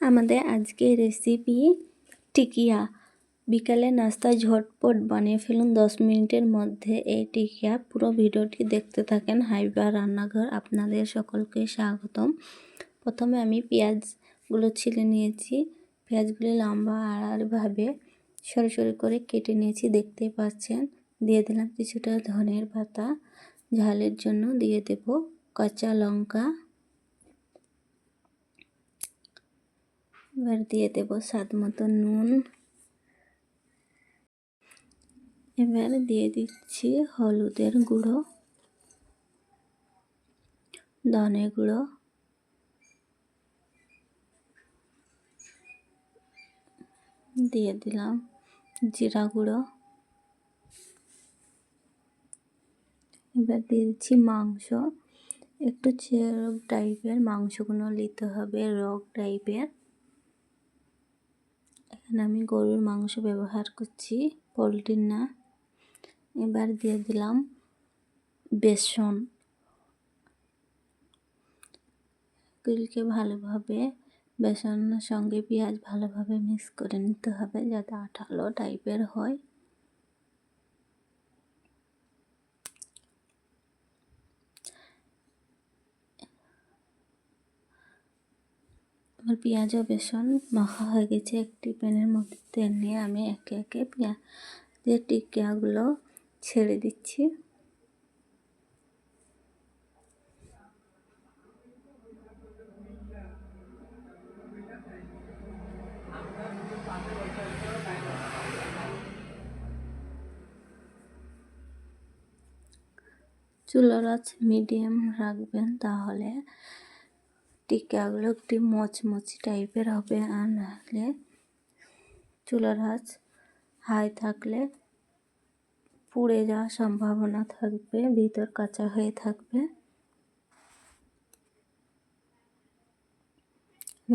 আমাদের আজকের রেসিপি টিকিয়া। বিকালে নাস্তা ঝটপট বানিয়ে ফেলুন। দশ মিনিটের মধ্যে এই টিকিয়া পুরো ভিডিওটি দেখতে থাকেন। হাইবার রান্নাঘর, আপনাদের সকলকে স্বাগতম। প্রথমে আমি পেঁয়াজগুলো ছিলে নিয়েছি। পেঁয়াজগুলি লম্বা আড়াআড়িভাবে সরু সরু করে কেটে নিয়েছি দেখতে পাচ্ছেন। দিয়ে দিলাম কিছুটা ধনের পাতা। ঝালের জন্য দিয়ে দেব কাঁচা লঙ্কা। এবার দিয়ে দেব স্বাদ মতো নুন। এবার দিয়ে দিচ্ছি হলুদের গুঁড়ো, ধনে গুঁড়ো, দিয়ে দিলাম জিরা গুঁড়ো। এবার দিয়ে দিচ্ছি মাংস। একটু চেরব টাইপের মাংসগুলো নিতে হবে রক টাইপের এখানে আমি গরুর মাংস ব্যবহার করছি, পোলট্রির না। এবার দিয়ে দিলাম বেসন। এগুলিকে ভালোভাবে, বেসনের সঙ্গে পেঁয়াজ ভালোভাবে মিক্স করে নিতে হবে যাতে আঠালো টাইপের হয়। আমার পেঁয়াজ ও বেসন মাখা হয়ে গেছে। একটি প্যানের মধ্যে তেল নিয়ে আমি একে একে পেঁয়াজের টিকিয়াগুলো ছেড়ে দিচ্ছি। চুলার মিডিয়াম রাখবেন তাহলে টিকাগুলো একটু মচমচি টাইপের হবে আর নাহলে চুলার আঁচ হাই থাকলে পুড়ে যাওয়ার সম্ভাবনা থাকবে, ভিতর কাঁচা হয়ে থাকবে।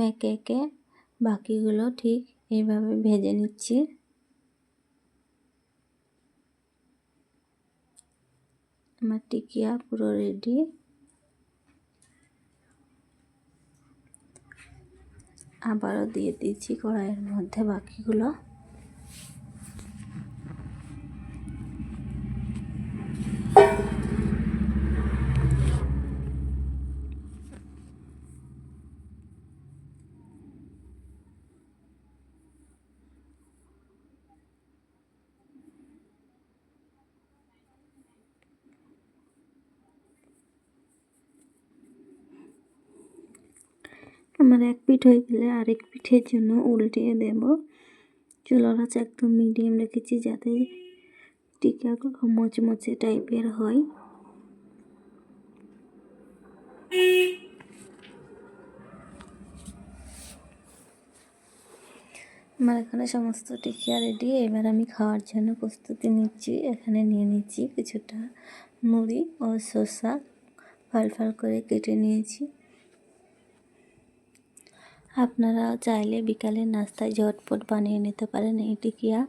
একে একে বাকিগুলো ঠিক এইভাবে ভেজে নিচ্ছি। আমার টিকিয়া পুরো রেডি আবারও দিয়ে দিচ্ছি কড়াইয়ের মধ্যে বাকিগুলো। আমার এক পিঠ হয়ে গেলে আরেক পিঠের জন্য উল্টিয়ে দেব। চুলার আঁচ একদম মিডিয়াম রেখেছি যাতে টিকাগুলো মচমচে টাইপের হয়। আমার এখানে সমস্ত টিকিয়া রেডি এবার আমি খাওয়ার জন্য প্রস্তুতি নিচ্ছি। এখানে নিয়ে নিচ্ছি কিছুটা মুড়ি ও শসা। ফাল ফাল করে কেটে নিয়েছি। আপনারা চাইলে বিকালে নাস্তায় ঝটপট বানিয়ে নিতে পারেন। এই টিকিয়া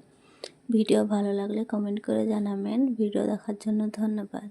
ভিডিও ভালো লাগলে কমেন্ট করে জানাবেন। ভিডিও দেখার জন্য ধন্যবাদ।